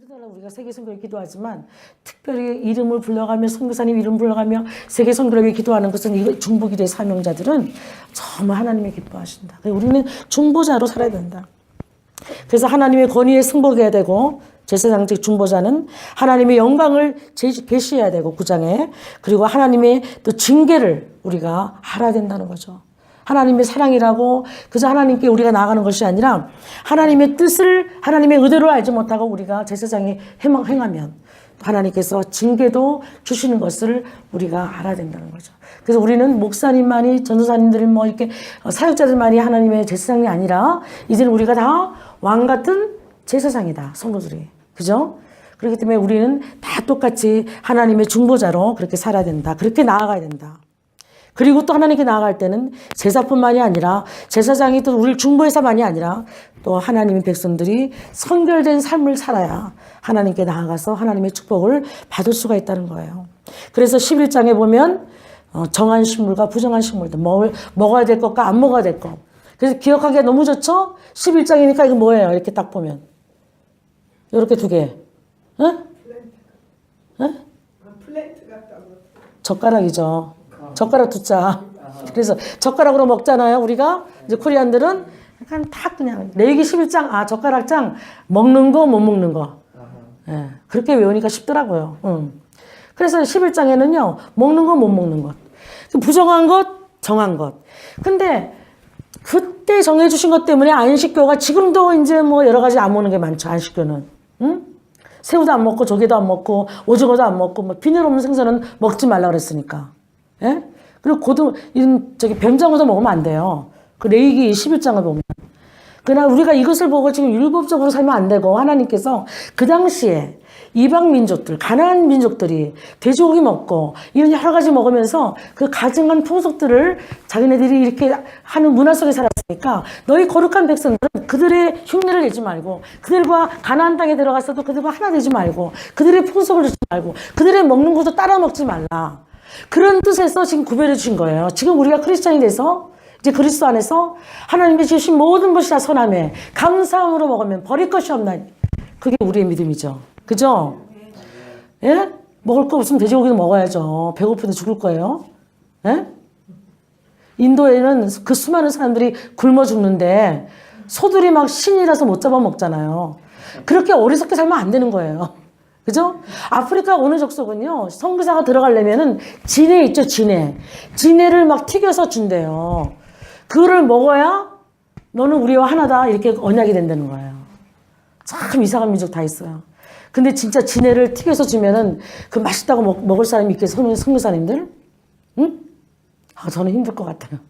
이러다가 우리가 세계 선교에 기도하지만 특별히 이름을 불러가며 선교사님 이름 불러가며 세계 선교를 기도하는 것은 중보기도의 사명자들은 정말 하나님이 기뻐하신다. 우리는 중보자로 살아야 된다. 그래서 하나님의 권위에 승복해야 되고 제사장직 중보자는 하나님의 영광을 제- 계시해야 되고 구장에 그리고 하나님의 또 징계를 우리가 알아야 된다는 거죠. 하나님의 사랑이라고 그저 하나님께 우리가 나아가는 것이 아니라 하나님의 뜻을 하나님의 의도를 알지 못하고 우리가 제사장이 행하- 행하면 하나님께서 징계도 주시는 것을 우리가 알아야 된다는 거죠. 그래서 우리는 목사님만이 전도사님들 뭐 이렇게 사역자들만이 하나님의 제사장이 아니라 이제는 우리가 다 왕 같은 제사장이다 성도들이 그죠? 그렇기 때문에 우리는 다 똑같이 하나님의 중보자로 그렇게 살아야 된다. 그렇게 나아가야 된다. 그리고 또 하나님께 나아갈 때는 제사뿐만이 아니라 제사장이 또 우리를 중보해서만이 아니라 또 하나님의 백성들이 선결된 삶을 살아야 하나님께 나아가서 하나님의 축복을 받을 수가 있다는 거예요. 그래서 11장에 보면 어, 정한 식물과 부정한 식물들 뭘 먹어야 될 것과 안 먹어야 될 것. 그래서 기억하기가 너무 좋죠? 11장이니까 이거 뭐예요? 이렇게 딱 보면. 이렇게 두 개. 응? 응? 플랜트 같다고. 젓가락이죠. 젓가락 두자. 그래서 젓가락으로 먹잖아요. 우리가 이제 코리안들은 약간 딱 그냥 레기 11장 아 젓가락 장 먹는 거 못 먹는 거. 예, 그렇게 외우니까 쉽더라고요. 응. 그래서 11장에는요 먹는 거 못 먹는 것, 부정한 것, 정한 것. 근데 그때 정해주신 것 때문에 안식교가 지금도 이제 뭐 여러 가지 안 먹는 게 많죠. 안식교는. 응? 새우도 안 먹고 조개도 안 먹고 오징어도 안 먹고 뭐 비늘 없는 생선은 먹지 말라 그랬으니까. 예? 그리고 고등 이런 저기 뱀장어도 먹으면 안 돼요. 그 레이기 11장을 보면. 그러나 우리가 이것을 보고 지금 율법적으로 살면 안 되고 하나님께서 그 당시에 이방 민족들, 가나안 민족들이 돼지고기 먹고 이런 여러 가지 먹으면서 그 가증한 풍속들을 자기네들이 이렇게 하는 문화 속에 살았으니까 너희 거룩한 백성들은 그들의 흉내를 내지 말고 그들과 가나안 땅에 들어갔어도 그들과 하나 되지 말고 그들의 풍속을 듣지 말고 그들의 먹는 것도 따라 먹지 말라. 그런 뜻에서 지금 구별해 주신 거예요. 지금 우리가 크리스천이 돼서 이제 그리스도 안에서 하나님이 주신 모든 것이 다 선함에 감사함으로 먹으면 버릴 것이 없나니 그게 우리의 믿음이죠. 그죠? 예? 먹을 거 없으면 돼지고기도 먹어야죠. 배고픈데 죽을 거예요. 예? 인도에는 그 수많은 사람들이 굶어 죽는데 소들이 막 신이라서 못 잡아 먹잖아요. 그렇게 어리석게 살면 안 되는 거예요. 그죠? 아프리카 어느 족속은요, 선교사가 들어가려면은 진해 있죠, 진해. 진해를 막 튀겨서 준대요. 그거를 먹어야 너는 우리와 하나다, 이렇게 언약이 된다는 거예요. 참 이상한 민족 다 있어요. 근데 진짜 진해를 튀겨서 주면은 그 맛있다고 먹, 먹을 사람이 있겠어요, 선교사님들? 응? 아, 저는 힘들 것 같아요.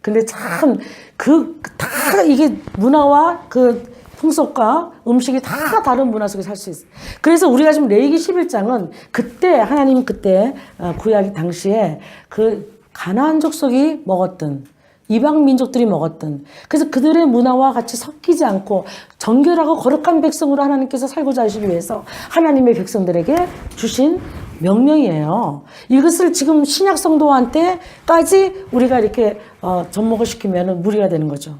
근데 참, 그, 다 이게 문화와 그 풍속과 음식이 다 다른 문화 속에 살 수 있어요. 그래서 우리가 지금 레이기 11장은 그때, 하나님 그때 어, 구약 당시에 그 가나안 족속이 먹었던 이방 민족들이 먹었던 그래서 그들의 문화와 같이 섞이지 않고 정결하고 거룩한 백성으로 하나님께서 살고자 하시기 위해서 하나님의 백성들에게 주신 명령이에요. 이것을 지금 신약 성도한테까지 우리가 이렇게 어, 접목을 시키면 무리가 되는 거죠.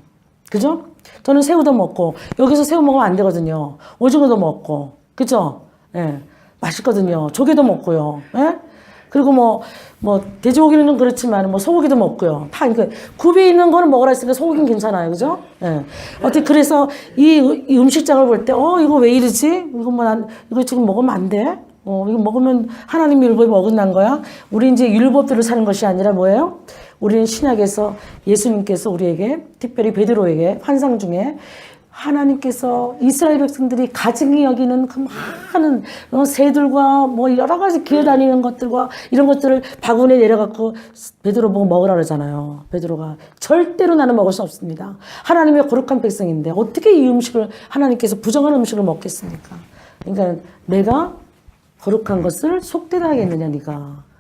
그죠? 저는 새우도 먹고 여기서 새우 먹으면 안 되거든요. 오징어도 먹고 그죠? 예, 맛있거든요. 조개도 먹고요. 예? 그리고 뭐, 뭐, 돼지고기는 그렇지만, 뭐, 소고기도 먹고요. 다, 이렇게, 굽이 있는 거는 먹으라 했으니까 소고기는 괜찮아요. 그죠? 예. 어떻게, 그래서 이, 이 음식장을 볼 때, 어, 이거 왜 이러지? 이거 뭐, 난, 이거 지금 먹으면 안 돼? 어, 이거 먹으면 하나님 율법이 어긋난 거야? 우리 이제 율법대로 사는 것이 아니라 뭐예요? 우리는 신약에서 예수님께서 우리에게, 특별히 베드로에게 환상 중에 하나님께서 이스라엘 백성들이 가증히 여기는 그 많은 어, 새들과 뭐 여러 가지 기어다니는 것들과 이런 것들을 바구니에 내려갖고 베드로 보고 먹으라 그러잖아요. 베드로가 절대로 나는 먹을 수 없습니다. 하나님의 거룩한 백성인데 어떻게 이 음식을 하나님께서 부정한 음식을 먹겠습니까? 그러니까 내가 거룩한 것을 속되다 하겠느냐 네가.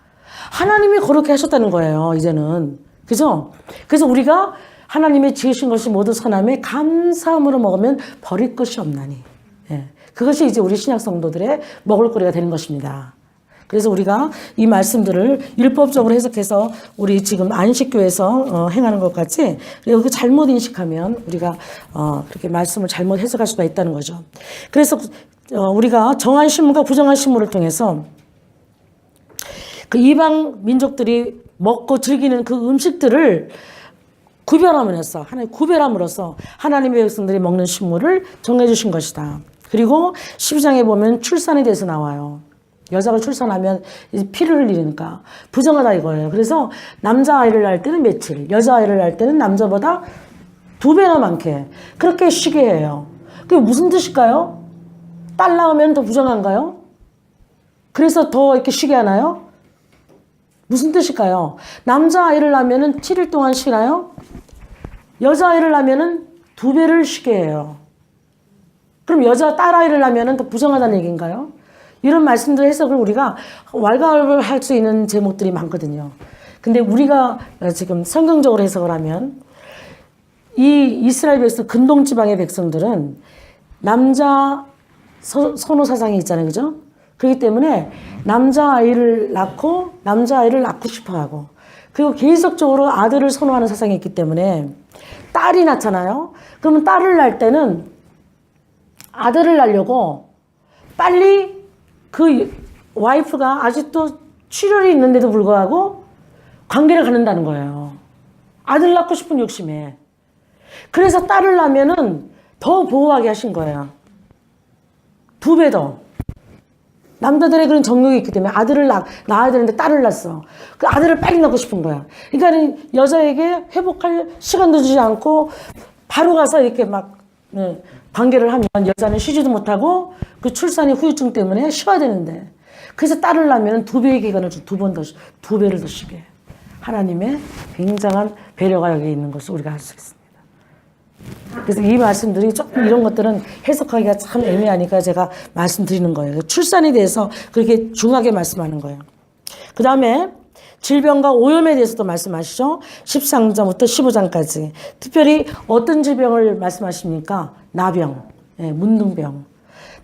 하나님이 거룩해 하셨다는 거예요. 이제는. 그죠? 그래서 우리가 하나님의 지으신 것이 모두 선함에 감사함으로 먹으면 버릴 것이 없나니. 예. 그것이 이제 우리 신약 성도들의 먹을거리가 되는 것입니다. 그래서 우리가 이 말씀들을 율법적으로 해석해서 우리 지금 안식교에서 어, 행하는 것 같이 여기 잘못 인식하면 우리가 어, 그렇게 말씀을 잘못 해석할 수가 있다는 거죠. 그래서 어, 우리가 정한 신문과 부정한 신문을 통해서 그 이방 민족들이 먹고 즐기는 그 음식들을 구별함으로써 하나님 구별함으로써 하나님의 백성들이 먹는 식물을 정해 주신 것이다. 그리고 12장에 보면 출산에 대해서 나와요. 여자가 출산하면 피를 흘리니까 부정하다 이거예요. 그래서 남자 아이를 낳을 때는 며칠, 여자 아이를 낳을 때는 남자보다 두 배나 많게 그렇게 쉬게 해요. 그게 무슨 뜻일까요? 딸 낳으면 더 부정한가요? 그래서 더 이렇게 쉬게 하나요? 무슨 뜻일까요? 남자 아이를 낳으면 7일 동안 쉬나요? 여자 아이를 낳으면 두 배를 쉬게 해요. 그럼 여자 딸 아이를 낳으면 더 부정하다는 얘기인가요? 이런 말씀들 해석을 우리가 왈가왈부를 할수 있는 제목들이 많거든요. 근데 우리가 지금 성경적으로 해석을 하면 이 이스라엘 백성 근동 지방의 백성들은 남자 서- 선호 사상이 있잖아요, 그죠? 그렇기 때문에 남자 아이를 낳고 남자 아이를 낳고 싶어 하고 그리고 계속적으로 아들을 선호하는 사상이 있기 때문에 딸이 낳잖아요. 그러면 딸을 낳을 때는 아들을 낳으려고 빨리 그 와이프가 아직도 출혈이 있는데도 불구하고 관계를 갖는다는 거예요. 아들 낳고 싶은 욕심에. 그래서 딸을 낳으면은 더 보호하게 하신 거예요. 두 배 더. 남자들의 그런 정욕이 있기 때문에 아들을 낳, 낳아야 되는데 딸을 낳았어. 그 아들을 빨리 낳고 싶은 거야. 그러니까 여자에게 회복할 시간도 주지 않고 바로 가서 이렇게 막 네, 관계를 하면 여자는 쉬지도 못하고 그 출산의 후유증 때문에 쉬어야 되는데 그래서 딸을 낳으면 두 배의 기간을 두 번 더, 두 배를 더 쉬게. 하나님의 굉장한 배려가 여기 있는 것을 우리가 알 수 있습니다. 그래서 이 말씀들이 조금 이런 것들은 해석하기가 참 애매하니까 제가 말씀드리는 거예요. 출산에 대해서 그렇게 중하게 말씀하는 거예요. 그 다음에 질병과 오염에 대해서도 말씀하시죠. 13장부터 15장까지. 특별히 어떤 질병을 말씀하십니까? 나병, 예, 문둥병.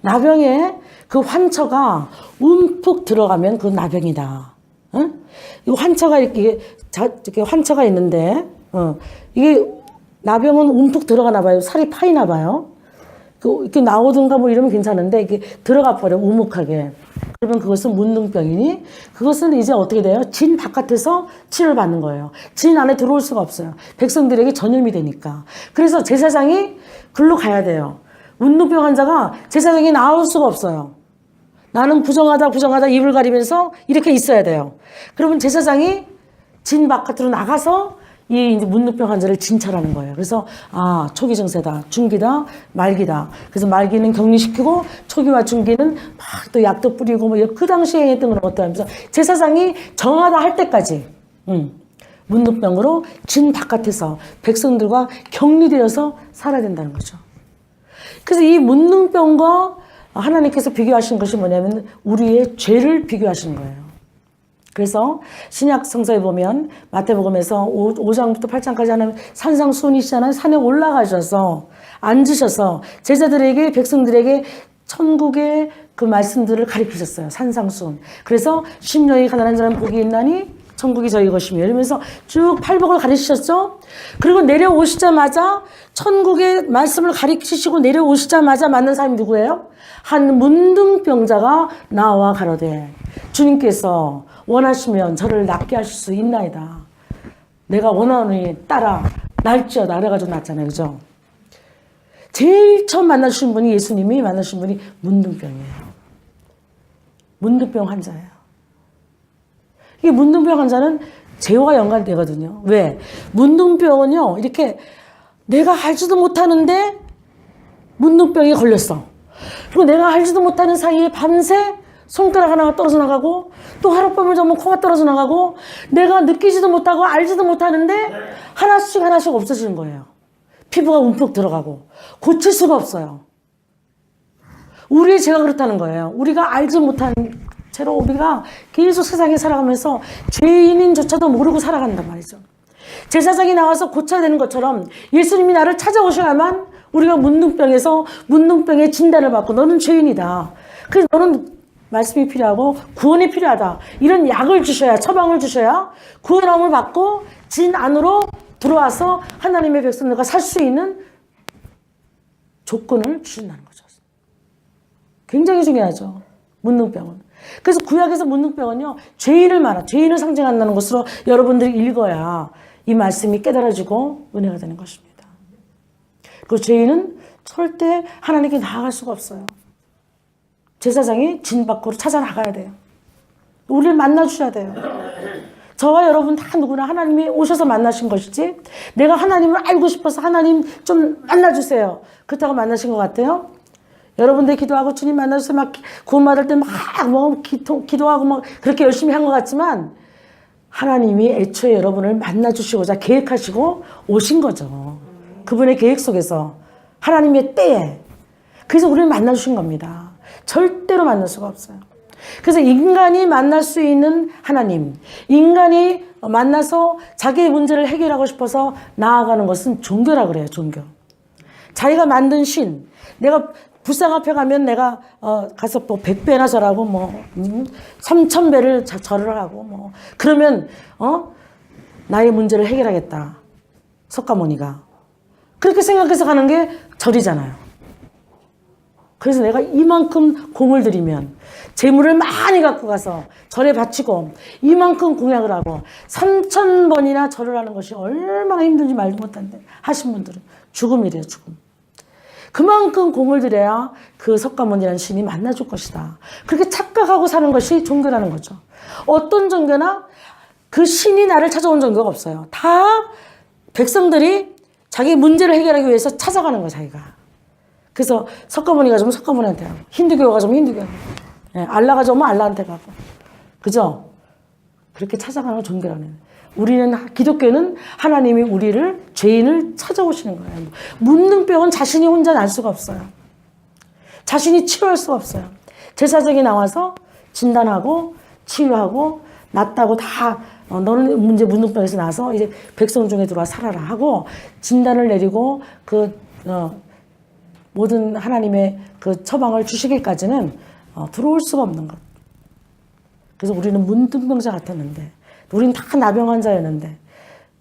나병에 그 환처가 움푹 들어가면 그 나병이다. 응? 이 환처가 이렇게, 자, 이렇게 환처가 있는데, 어, 이게 나병은 움푹 들어가나 봐요. 살이 파이나 봐요. 그, 이렇게 나오든가 뭐 이러면 괜찮은데, 이게 들어가 버려, 우묵하게. 그러면 그것은 문둥병이니, 그것은 이제 어떻게 돼요? 진 바깥에서 치료를 받는 거예요. 진 안에 들어올 수가 없어요. 백성들에게 전염이 되니까. 그래서 제사장이 글로 가야 돼요. 문둥병 환자가 제사장이 나올 수가 없어요. 나는 부정하다, 부정하다 입을 가리면서 이렇게 있어야 돼요. 그러면 제사장이 진 바깥으로 나가서 이 이제 문둥병 환자를 진찰하는 거예요. 그래서 아 초기 증세다, 중기다, 말기다. 그래서 말기는 격리시키고 초기와 중기는 막 또 약도 뿌리고 뭐그 당시에 했던 그런 것들 하면서 제사장이 정하다 할 때까지 음, 문둥병으로 진 바깥에서 백성들과 격리되어서 살아야 된다는 거죠. 그래서 이 문둥병과 하나님께서 비교하신 것이 뭐냐면 우리의 죄를 비교하신 거예요. 그래서 신약 성서에 보면 마태복음에서 5, 5장부터 8장까지 하나님 산상순이시잖아요. 산에 올라가셔서 앉으셔서 제자들에게 백성들에게 천국의 그 말씀들을 가르치셨어요. 산상순. 그래서 심령이 가난한 자는 복이 있나니 천국이 저희 것이며 이러면서 쭉 팔복을 가르치셨죠. 그리고 내려오시자마자 천국의 말씀을 가르치시고 내려오시자마자 만난 사람이 누구예요? 한 문둥병자가 나와 가로되 주님께서 원하시면 저를 낫게 하실 수 있나이다. 내가 원하노니 따라 날지어다 그래가지고 났잖아요. 그죠? 제일 처음 만나신 분이 예수님이 만나신 분이 문둥병이에요. 문둥병 환자예요. 이게 문둥병 환자는 제호가 연관되거든요. 왜? 문둥병은요, 이렇게 내가 알지도 못하는데 문둥병이 걸렸어. 그리고 내가 알지도 못하는 사이에 밤새 손가락 하나가 떨어져 나가고 또 하룻밤을 자면 코가 떨어져 나가고 내가 느끼지도 못하고 알지도 못하는데 하나씩 하나씩 없어지는 거예요. 피부가 움푹 들어가고 고칠 수가 없어요. 우리의 죄가 그렇다는 거예요. 우리가 알지 못한 채로 우리가 계속 세상에 살아가면서 죄인인조차도 모르고 살아간단 말이죠. 제사장이 나와서 고쳐야 되는 것처럼 예수님이 나를 찾아오셔야만 우리가 문둥병에서 문둥병의 진단을 받고 너는 죄인이다. 그래서 너는 말씀이 필요하고 구원이 필요하다. 이런 약을 주셔야 처방을 주셔야 구원함을 받고 진 안으로 들어와서 하나님의 백성들과 살 수 있는 조건을 주신다는 거죠. 굉장히 중요하죠. 문둥병은. 그래서 구약에서 문둥병은요, 죄인을 말하, 죄인을 상징한다는 것으로 여러분들이 읽어야 이 말씀이 깨달아지고 은혜가 되는 것입니다. 그 죄인은 절대 하나님께 나아갈 수가 없어요. 제사장이 진 밖으로 찾아 나가야 돼요. 우리를 만나 주셔야 돼요. 저와 여러분 다 누구나 하나님이 오셔서 만나신 것이지 내가 하나님을 알고 싶어서 하나님 좀 만나주세요. 그렇다고 만나신 것 같아요? 여러분들 기도하고 주님 만나주세요. 막 구원받을 때 막뭐 기도하고 막 그렇게 열심히 한 것 같지만 하나님이 애초에 여러분을 만나주시고자 계획하시고 오신 거죠. 그분의 계획 속에서 하나님의 때에 그래서 우리를 만나주신 겁니다. 절대로 만날 수가 없어요. 그래서 인간이 만날 수 있는 하나님, 인간이 만나서 자기의 문제를 해결하고 싶어서 나아가는 것은 종교라 그래요, 종교. 자기가 만든 신, 내가 불상 앞에 가면 내가 어, 가서 뭐 100배나 절하고 뭐 음, 3000배를 절을 하고 뭐 그러면 어? 나의 문제를 해결하겠다. 석가모니가. 그렇게 생각해서 가는 게 절이잖아요. 그래서 내가 이만큼 공을 들이면 재물을 많이 갖고 가서 절에 바치고 이만큼 공약을 하고 3천 번이나 절을 하는 것이 얼마나 힘든지 말도 못한데 하신 분들은 죽음이래요 죽음. 그만큼 공을 들여야 그 석가모니라는 신이 만나줄 것이다. 그렇게 착각하고 사는 것이 종교라는 거죠. 어떤 종교나 그 신이 나를 찾아온 종교가 없어요. 다 백성들이 자기 문제를 해결하기 위해서 찾아가는 거야 자기가. 그래서 석가모니가 좀 석가모니한테 가고 힌두교가 좀 힌두교 예, 알라가 좀 알라한테 가고 그죠? 그렇게 찾아가는 걸 종교라는. 우리는 기독교는 하나님이 우리를 죄인을 찾아오시는 거예요. 문둥병은 자신이 혼자 날 수가 없어요. 자신이 치료할 수가 없어요. 제사장이 나와서 진단하고 치유하고 낫다고 다 어, 너는 문제 문둥병에서 나서 이제 백성 중에 들어와 살아라 하고 진단을 내리고 그 어, 모든 하나님의 그 처방을 주시기까지는 어, 들어올 수가 없는 것. 그래서 우리는 문둥병자 같았는데, 우리는 다 나병 자였는데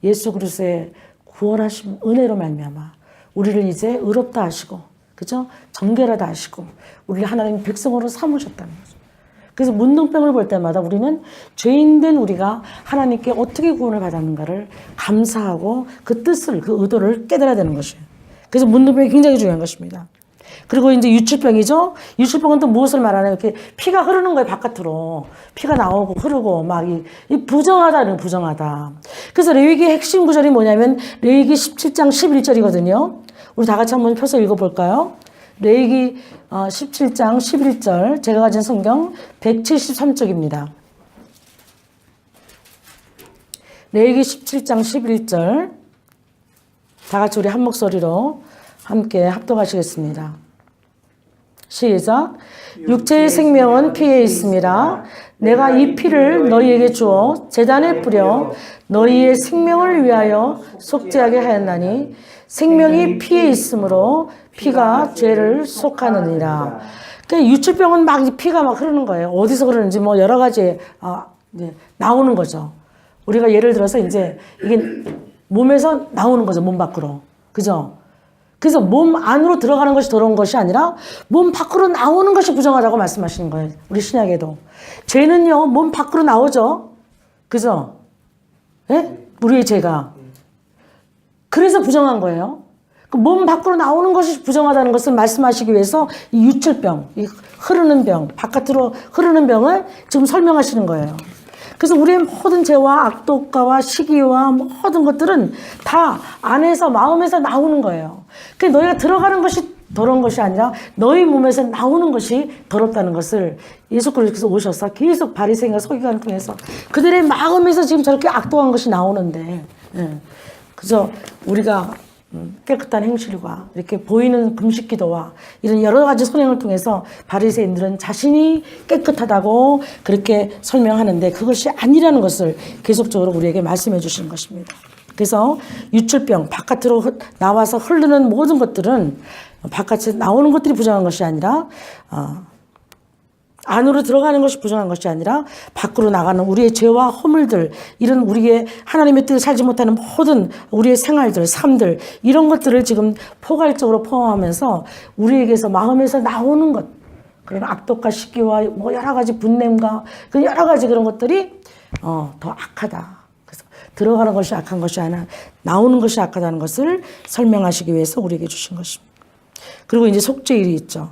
예수 그리스도의 구원하신 은혜로 말미암아 우리를 이제 의롭다 하시고, 그죠? 정결하다 하시고, 우리를 하나님 백성으로 삼으셨다는 거죠. 그래서 문둥병을 볼 때마다 우리는 죄인된 우리가 하나님께 어떻게 구원을 받았는가를 감사하고 그 뜻을, 그 의도를 깨달아야 되는 것이에요. 그래서 문둥병이 굉장히 중요한 것입니다. 그리고 이제 유출병이죠. 유출병은 또 무엇을 말하나요? 이렇게 피가 흐르는 거예요, 바깥으로. 피가 나오고 흐르고 막 이, 이 부정하다는 부정하다. 그래서 레위기의 핵심 구절이 뭐냐면 레위기 17장 11절이거든요. 우리 다 같이 한번 펴서 읽어볼까요? 레위기 어, 17장 11절 제가 가진 성경 173쪽입니다. 레위기 17장 11절 다 같이 우리 한 목소리로 함께 합독하시겠습니다. 시작. 육체의 생명은 피에 있습니다. 내가 이 피를 너희에게 주어 재단에 뿌려 너희의 생명을 위하여 속죄하게 하였나니 생명이 피에 있으므로 피가 죄를 속하느니라. 그러니까 유출병은 막 피가 막 흐르는 거예요. 어디서 흐르는지 뭐 여러 가지 아, 나오는 거죠. 우리가 예를 들어서 이제 이게 몸에서 나오는 거죠. 몸 밖으로. 그죠? 그래서 몸 안으로 들어가는 것이 더러운 것이 아니라 몸 밖으로 나오는 것이 부정하다고 말씀하시는 거예요. 우리 신약에도. 죄는요, 몸 밖으로 나오죠. 그죠? 예? 우리의 죄가. 그래서 부정한 거예요. 그몸 밖으로 나오는 것이 부정하다는 것을 말씀하시기 위해서 이 유출병, 이 흐르는 병, 바깥으로 흐르는 병을 지금 설명하시는 거예요. 그래서 우리의 모든 죄와 악독가와 시기와 모든 것들은 다 안에서 마음에서 나오는 거예요. 그 너희가 들어가는 것이 더러운 것이 아니라 너희 몸에서 나오는 것이 더럽다는 것을 예수 그리스도께서 오셔서 계속 바리새인과 서기관을 통해서 그들의 마음에서 지금 저렇게 악독한 것이 나오는데 예. 그저 우리가 음, 깨끗한 행실과 이렇게 보이는 금식 기도와 이런 여러 가지 선행을 통해서 바리새인들은 자신이 깨끗하다고 그렇게 설명하는데 그것이 아니라는 것을 계속적으로 우리에게 말씀해 주시는 것입니다. 그래서 유출병 바깥으로 흐- 나와서 흐르는 모든 것들은 바깥에 나오는 것들이 부정한 것이 아니라 어, 안으로 들어가는 것이 부정한 것이 아니라 밖으로 나가는 우리의 죄와 허물들 이런 우리의 하나님의 뜻을 살지 못하는 모든 우리의 생활들 삶들 이런 것들을 지금 포괄적으로 포함하면서 우리에게서 마음에서 나오는 것 그런 악독과 시기와 뭐 여러 가지 분냄과 그 여러 가지 그런 것들이 어, 더 악하다. 그래서 들어가는 것이 악한 것이 아니라 나오는 것이 악하다는 것을 설명하시기 위해서 우리에게 주신 것입니다. 그리고 이제 속죄일이 있죠.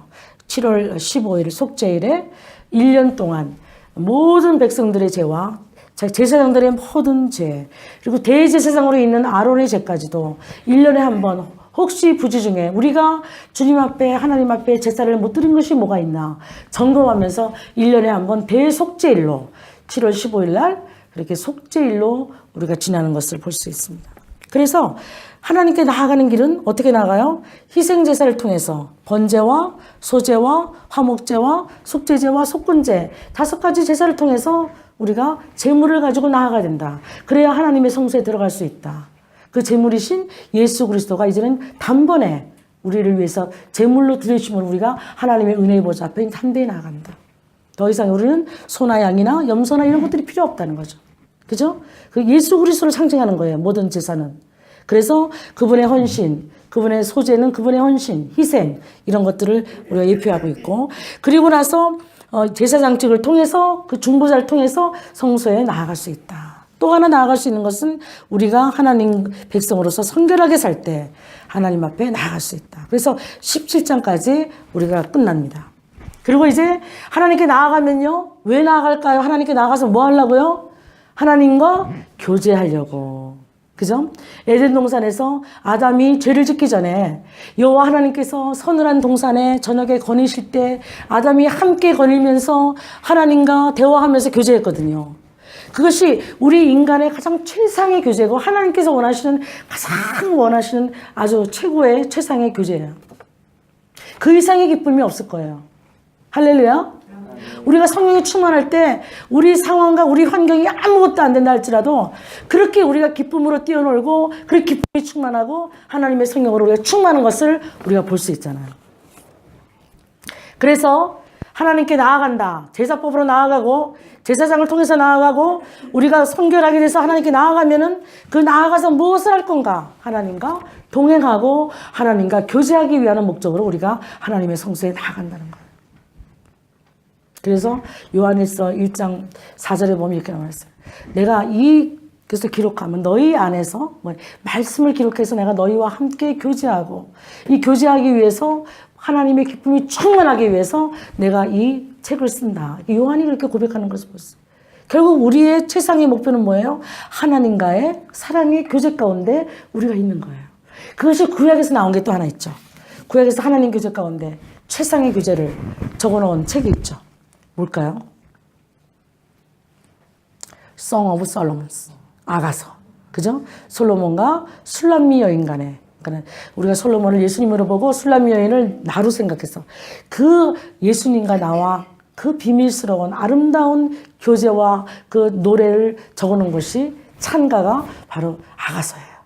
7월 15일 속죄일에 1년 동안 모든 백성들의 죄와 제사장들의 모든 죄 그리고 대제사장으로 있는 아론의 죄까지도 1년에 한 번 혹시 부지 중에 우리가 주님 앞에 하나님 앞에 제사를 못 드린 것이 뭐가 있나 점검하면서 1년에 한 번 대속죄일로 7월 15일 날 그렇게 속죄일로 우리가 지나는 것을 볼 수 있습니다. 그래서 하나님께 나아가는 길은 어떻게 나가요? 희생 제사를 통해서 번제와 소제와 화목제와 속죄제와 속근제 다섯 가지 제사를 통해서 우리가 제물을 가지고 나아가야 된다. 그래야 하나님의 성소에 들어갈 수 있다. 그 제물이신 예수 그리스도가 이제는 단번에 우리를 위해서 제물로 드려주심을 우리가 하나님의 은혜의 보좌 앞에 담대히 나아간다. 더 이상 우리는 소나 양이나 염소나 이런 것들이 필요 없다는 거죠. 그죠? 그 예수 그리스도를 상징하는 거예요. 모든 제사는. 그래서 그분의 헌신, 그분의 소재는 그분의 헌신, 희생 이런 것들을 우리가 예표하고 있고 그리고 나서 어, 제사장직을 통해서 그 중보자를 통해서 성소에 나아갈 수 있다. 또 하나 나아갈 수 있는 것은 우리가 하나님 백성으로서 성결하게 살 때 하나님 앞에 나아갈 수 있다. 그래서 17장까지 우리가 끝납니다. 그리고 이제 하나님께 나아가면요. 왜 나아갈까요? 하나님께 나아가서 뭐 하려고요? 하나님과 교제하려고. 그죠? 에덴 동산에서 아담이 죄를 짓기 전에 여호와 하나님께서 서늘한 동산에 저녁에 거니실 때 아담이 함께 거닐면서 하나님과 대화하면서 교제했거든요. 그것이 우리 인간의 가장 최상의 교제고 하나님께서 원하시는 가장 원하시는 아주 최고의 최상의 교제예요. 그 이상의 기쁨이 없을 거예요. 할렐루야. 우리가 성령이 충만할 때 우리 상황과 우리 환경이 아무것도 안 된다 할지라도 그렇게 우리가 기쁨으로 뛰어놀고 그 기쁨이 충만하고 하나님의 성령으로 우리가 충만한 것을 우리가 볼 수 있잖아요. 그래서 하나님께 나아간다. 제사법으로 나아가고 제사장을 통해서 나아가고 우리가 성결하게 돼서 하나님께 나아가면은 그 나아가서 무엇을 할 건가? 하나님과 동행하고 하나님과 교제하기 위한 목적으로 우리가 하나님의 성소에 나아간다는 거예요. 그래서 요한일서 1장 4절에 보면 이렇게 나와 있어요. 내가 이 그래서 기록하면 너희 안에서 뭐 말씀을 기록해서 내가 너희와 함께 교제하고 이 교제하기 위해서 하나님의 기쁨이 충만하기 위해서 내가 이 책을 쓴다. 요한이 그렇게 고백하는 것을 봤어요. 결국 우리의 최상의 목표는 뭐예요? 하나님과의 사랑의 교제 가운데 우리가 있는 거예요. 그것이 구약에서 나온 게 또 하나 있죠. 구약에서 하나님 교제 가운데 최상의 교제를 적어놓은 책이 있죠. 뭘까요? Song of Solomon. 아가서. 그죠? 솔로몬과 술람미 여인 간에. 그러니까 우리가 솔로몬을 예수님으로 보고 술람미 여인을 나로 생각해서 그 예수님과 나와 그 비밀스러운 아름다운 교제와 그 노래를 적어놓은 것이 찬가가 바로 아가서예요.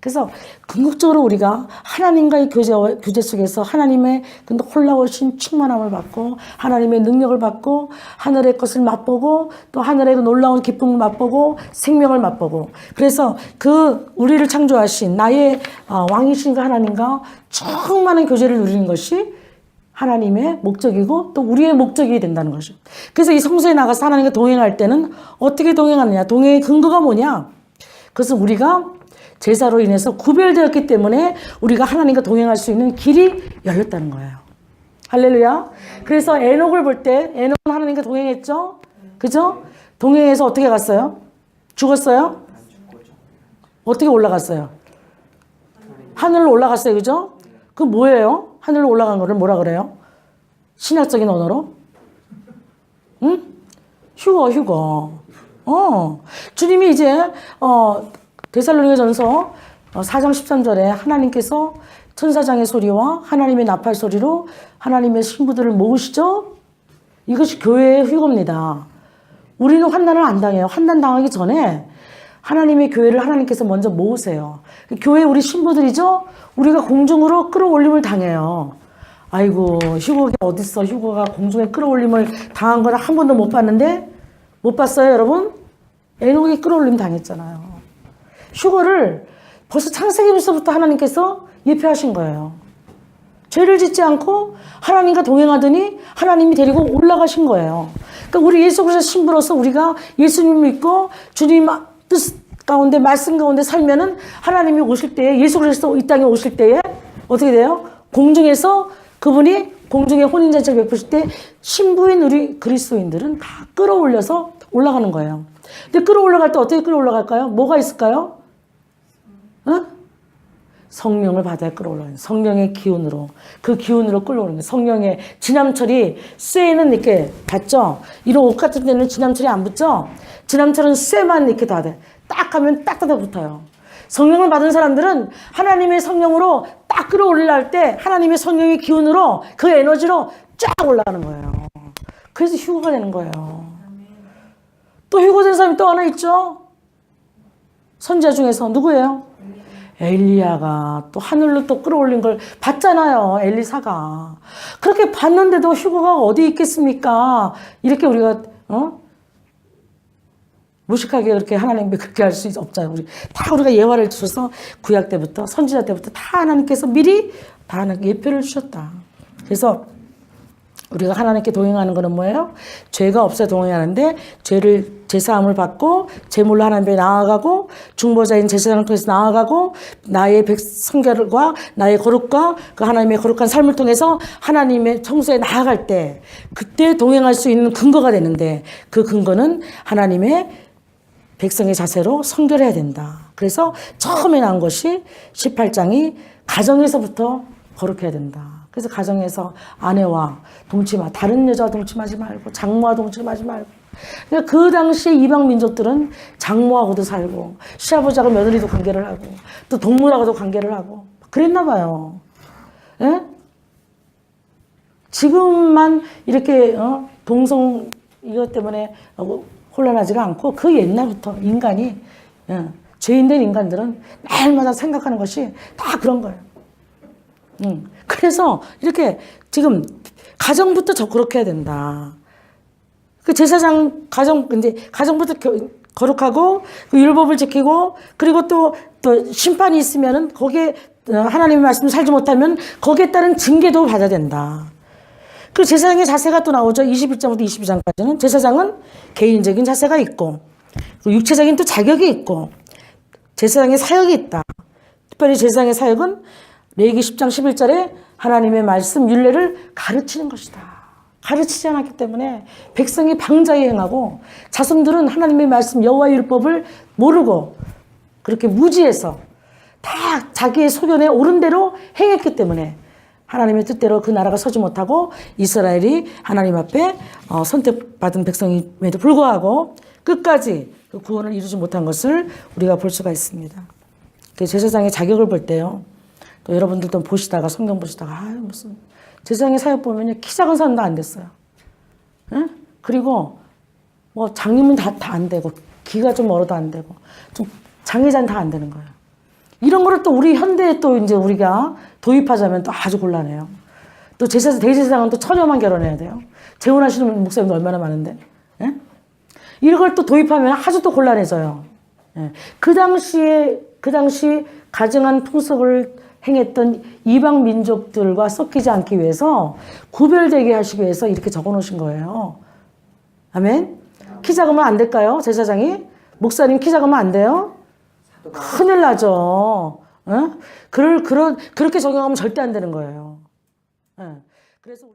그래서 궁극적으로 우리가 하나님과의 교제, 교제 속에서 하나님의 그 홀라오신 충만함을 받고 하나님의 능력을 받고 하늘의 것을 맛보고 또 하늘의 그 놀라운 기쁨을 맛보고 생명을 맛보고 그래서 그 우리를 창조하신 나의 어, 왕이신 그 하나님과 충만한 교제를 누리는 것이 하나님의 목적이고 또 우리의 목적이 된다는 거죠. 그래서 이 성소에 나가서 하나님과 동행할 때는 어떻게 동행하느냐? 동행의 근거가 뭐냐? 그것은 우리가 제사로 인해서 구별되었기 때문에 우리가 하나님과 동행할 수 있는 길이 열렸다는 거예요. 할렐루야. 그래서 에녹을 볼 때 에녹은 하나님과 동행했죠? 그죠? 동행해서 어떻게 갔어요? 죽었어요? 어떻게 올라갔어요? 하늘로 올라갔어요. 그죠? 그 뭐예요? 하늘로 올라간 거를 뭐라 그래요? 신학적인 언어로? 응? 휴거, 휴거. 어. 주님이 이제, 어, 데살로니가 전서 4장 13절에 하나님께서 천사장의 소리와 하나님의 나팔 소리로 하나님의 신부들을 모으시죠? 이것이 교회의 휴거입니다. 우리는 환난을 안 당해요. 환난 당하기 전에 하나님의 교회를 하나님께서 먼저 모으세요. 교회 우리 신부들이죠? 우리가 공중으로 끌어올림을 당해요. 아이고, 휴거가 어딨어. 휴거가 공중에 끌어올림을 당한 건한 번도 못 봤는데? 못 봤어요, 여러분? 에녹이 끌어올림 당했잖아요. 휴거를 벌써 창세기로서부터 하나님께서 예표하신 거예요. 죄를 짓지 않고 하나님과 동행하더니 하나님이 데리고 올라가신 거예요. 그러니까 우리 예수 그리스도 신부로서 우리가 예수님 믿고 주님 뜻 가운데 말씀 가운데 살면은 하나님이 오실 때에 예수 그리스도 이 땅에 오실 때에 어떻게 돼요? 공중에서 그분이 공중에 혼인 잔치를 베푸실 때 신부인 우리 그리스도인들은 다 끌어올려서 올라가는 거예요. 근데 끌어올라갈 때 어떻게 끌어올라갈까요? 뭐가 있을까요? 어? 성령을 받아 끌어올라요. 성령의 기운으로. 그 기운으로 끌어오는. 성령의 지남철이 쇠는 이렇게 닿죠? 이런 옷 같은 데는 지남철이 안 붙죠? 지남철은 쇠만 이렇게 닿아요. 딱 하면 딱딱하게 붙어요. 성령을 받은 사람들은 하나님의 성령으로 딱 끌어올릴 때 하나님의 성령의 기운으로 그 에너지로 쫙 올라가는 거예요. 그래서 휴거가 되는 거예요. 또 휴거된 사람이 또 하나 있죠? 선지자 중에서 누구예요? 엘리야가 또 하늘로 또 끌어올린 걸 봤잖아요. 엘리사가. 그렇게 봤는데도 휴거가 어디 있겠습니까? 이렇게 우리가, 어? 무식하게 그렇게 하나님 그렇게 할 수 없잖아요. 우리 다 우리가 예화를 주셔서 구약 때부터 선지자 때부터 다 하나님께서 미리 다 하나님 예표를 주셨다. 그래서 우리가 하나님께 동행하는 것은 뭐예요? 죄가 없어 동행하는데 죄를 제사함을 받고 제물로 하나님 앞에 나아가고 중보자인 제사장을 통해서 나아가고 나의 백 성결과 나의 거룩과 그 하나님의 거룩한 삶을 통해서 하나님의 청소에 나아갈 때 그때 동행할 수 있는 근거가 되는데 그 근거는 하나님의 백성의 자세로 성결해야 된다. 그래서 처음에 나온 것이 18장이 가정에서부터 거룩해야 된다. 그래서 가정에서 아내와 동침하, 다른 여자와 동침하지 말고, 장모와 동침하지 말고. 그 당시에 이방 민족들은 장모하고도 살고, 시아버지하고 며느리도 관계를 하고, 또 동물하고도 관계를 하고, 그랬나 봐요. 예? 지금만 이렇게 어? 동성 이것 때문에 어, 혼란하지가 않고 그 옛날부터 인간이 예, 죄인된 인간들은 날마다 생각하는 것이 다 그런 거예요. 음, 그래서 이렇게 지금 가정부터 저 그렇게 해야 된다. 그 제사장 가정 이제 가정부터 겨- 거룩하고 그 율법을 지키고 그리고 또또 심판이 있으면은 거기에 어, 하나님의 말씀 살지 못하면 거기에 따른 징계도 받아야 된다. 그 제사장의 자세가 또 나오죠. 21장부터 22장까지는 제사장은 개인적인 자세가 있고 그 육체적인 또 자격이 있고 제사장의 사역이 있다. 특별히 제사장의 사역은 레이기 10장 11절에 하나님의 말씀 윤례를 가르치는 것이다. 가르치지 않았기 때문에 백성이 방자에 행하고 자손들은 하나님의 말씀 여호와 의 율법을 모르고 그렇게 무지해서 다 자기의 소견에 옳은 대로 행했기 때문에 하나님의 뜻대로 그 나라가 서지 못하고 이스라엘이 하나님 앞에 어, 선택받은 백성임에도 불구하고 끝까지 그 구원을 이루지 못한 것을 우리가 볼 수가 있습니다. 그 제사장의 자격을 볼 때요. 또 여러분들도 보시다가 성경 보시다가 아 무슨 제사장의 사역 보면요 키 작은 사람도 안 됐어요. 응? 그리고 뭐 장님은 다 다 안 되고 기가 좀 멀어도 안 되고 좀 장애자는 다 안 되는 거예요. 이런 거를 또 우리 현대에 또 이제 우리가 도입하자면 또 아주 곤란해요. 또 제사 대제사장은 또 처녀만 결혼해야 돼요. 재혼하시는 목사님도 얼마나 많은데. 예? 이걸 또 도입하면 아주 또 곤란해져요. 예. 그 당시에 그 당시 가증한 풍습을 행했던 이방 민족들과 섞이지 않기 위해서 구별되게 하시기 위해서 이렇게 적어 놓으신 거예요. 아멘. 키 작으면 안 될까요? 제사장이 목사님 키 작으면 안 돼요? 큰일 나죠. 어? 그럴 그런 그렇게 적용하면 절대 안 되는 거예요. 예. 그래서